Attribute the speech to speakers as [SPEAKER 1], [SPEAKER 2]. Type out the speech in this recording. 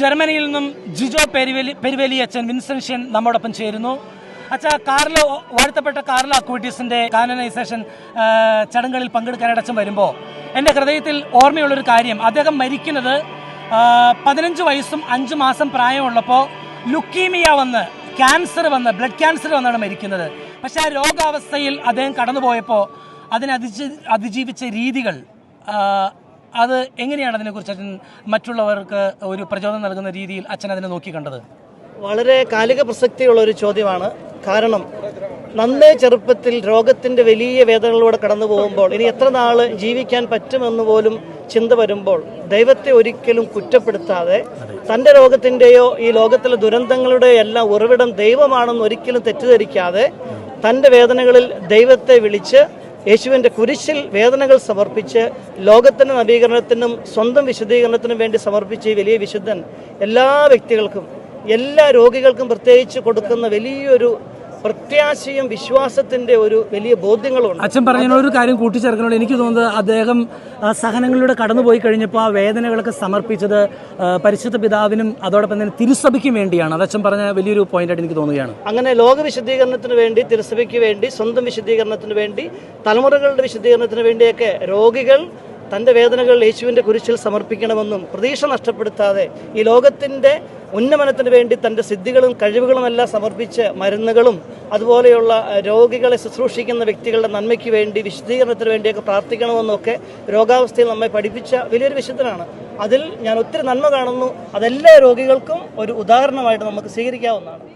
[SPEAKER 1] ജർമ്മനിയിൽ നിന്നും ജിജോ പെരുവേലി പെരുവേലി അച്ഛൻ വിൻസെൻഷ്യൻ നമ്മോടൊപ്പം ചേരുന്നു. അച്ഛാ കാർലോ വാഴ്ത്തപ്പെട്ട കാർലോ അക്വിറ്റീസിന്റെ കാനനൈസേഷൻ ചടങ്ങുകളിൽ പങ്കെടുക്കാനായിട്ട് അച്ഛൻ വരുമ്പോൾ എന്റെ ഹൃദയത്തിൽ ഓർമ്മയുള്ളൊരു കാര്യം. അദ്ദേഹം മരിക്കുന്നത് പതിനഞ്ച് വയസ്സും അഞ്ച് മാസം പ്രായമുള്ളപ്പോൾ ലുക്കീമിയ വന്ന് ക്യാൻസർ വന്ന് ബ്ലഡ് ക്യാൻസർ വന്നാണ് മരിക്കുന്നത്. പക്ഷെ ആ രോഗാവസ്ഥയിൽ അദ്ദേഹം കടന്നുപോയപ്പോൾ അതിനതിജീ അതിജീവിച്ച രീതികൾ അത് എങ്ങനെയാണ് അതിനെക്കുറിച്ച് അച്ഛൻ മറ്റുള്ളവർക്ക് ഒരു പ്രചോദനം നൽകുന്ന രീതിയിൽ അച്ഛൻ അതിനെ നോക്കി കണ്ടത്?
[SPEAKER 2] വളരെ കാലിക പ്രസക്തിയുള്ള ഒരു ചോദ്യമാണ്. കാരണം നന്നേ ചെറുപ്പത്തിൽ രോഗത്തിന്റെ വലിയ വേദനകളിലൂടെ കടന്നു പോകുമ്പോൾ ഇനി എത്ര നാൾ ജീവിക്കാൻ പറ്റുമെന്ന് പോലും ചിന്ത വരുമ്പോൾ ദൈവത്തെ ഒരിക്കലും കുറ്റപ്പെടുത്താതെ തന്റെ രോഗത്തിന്റെയോ ഈ ലോകത്തിലെ ദുരന്തങ്ങളുടെ എല്ലാം ഉറവിടം ദൈവമാണെന്ന് ഒരിക്കലും തെറ്റിദ്ധരിക്കാതെ തന്റെ വേദനകളിൽ ദൈവത്തെ വിളിച്ച് യേശുവിന്റെ കുരിശിൽ വേദനകൾ സമർപ്പിച്ച് ലോകത്തിന്റെ നവീകരണത്തിനും സ്വന്തം വിശദീകരണത്തിനും വേണ്ടി സമർപ്പിച്ച ഈ വലിയ വിശുദ്ധൻ എല്ലാ വ്യക്തികൾക്കും എല്ലാ രോഗികൾക്കും പ്രത്യേകിച്ച് കൊടുക്കുന്ന വലിയൊരു പ്രത്യാശയും വിശ്വാസത്തിന്റെ ഒരു വലിയ ബോധ്യങ്ങളുണ്ട്.
[SPEAKER 1] അച്ഛൻ പറഞ്ഞ ഒരു കാര്യം കൂട്ടിച്ചേർക്കണോട് എനിക്ക് തോന്നുന്നത് അദ്ദേഹം സഹനങ്ങളിലൂടെ കടന്നുപോയി കഴിഞ്ഞപ്പോൾ ആ വേദനകളൊക്കെ സമർപ്പിച്ചത് പരിശുദ്ധ പിതാവിനും അതോടൊപ്പം തന്നെ തിരുസഭയ്ക്കും വേണ്ടിയാണ്. അത് അച്ഛൻ പറഞ്ഞ വലിയൊരു പോയിന്റായിട്ട് എനിക്ക് തോന്നുകയാണ്.
[SPEAKER 2] അങ്ങനെ ലോക വിശദീകരണത്തിന് വേണ്ടി തിരുസഭയ്ക്ക് വേണ്ടി സ്വന്തം വിശദീകരണത്തിന് വേണ്ടി തലമുറകളുടെ വിശദീകരണത്തിന് വേണ്ടിയൊക്കെ രോഗികൾ തന്റെ വേദനകൾ യേശുവിന്റെ കുരിശിൽ സമർപ്പിക്കണമെന്നും പ്രതീക്ഷ നഷ്ടപ്പെടുത്താതെ ഈ ലോകത്തിന്റെ ഉന്നമനത്തിന് വേണ്ടി തന്റെ സിദ്ധികളും കഴിവുകളുമെല്ലാം സമർപ്പിച്ച് മരുന്നുകളും അതുപോലെയുള്ള രോഗികളെ ശുശ്രൂഷിക്കുന്ന വ്യക്തികളുടെ നന്മയ്ക്ക് വേണ്ടി വിശദീകരണത്തിന് വേണ്ടിയൊക്കെ പ്രാർത്ഥിക്കണമെന്നൊക്കെ രോഗാവസ്ഥയിൽ നമ്മെ പഠിപ്പിച്ച വലിയൊരു വിശുദ്ധനാണ്. അതിൽ ഞാൻ ഒത്തിരി നന്മ കാണുന്നു. അതെല്ലാ രോഗികൾക്കും ഒരു ഉദാഹരണമായിട്ട് നമുക്ക് സ്വീകരിക്കാവുന്നതാണ്.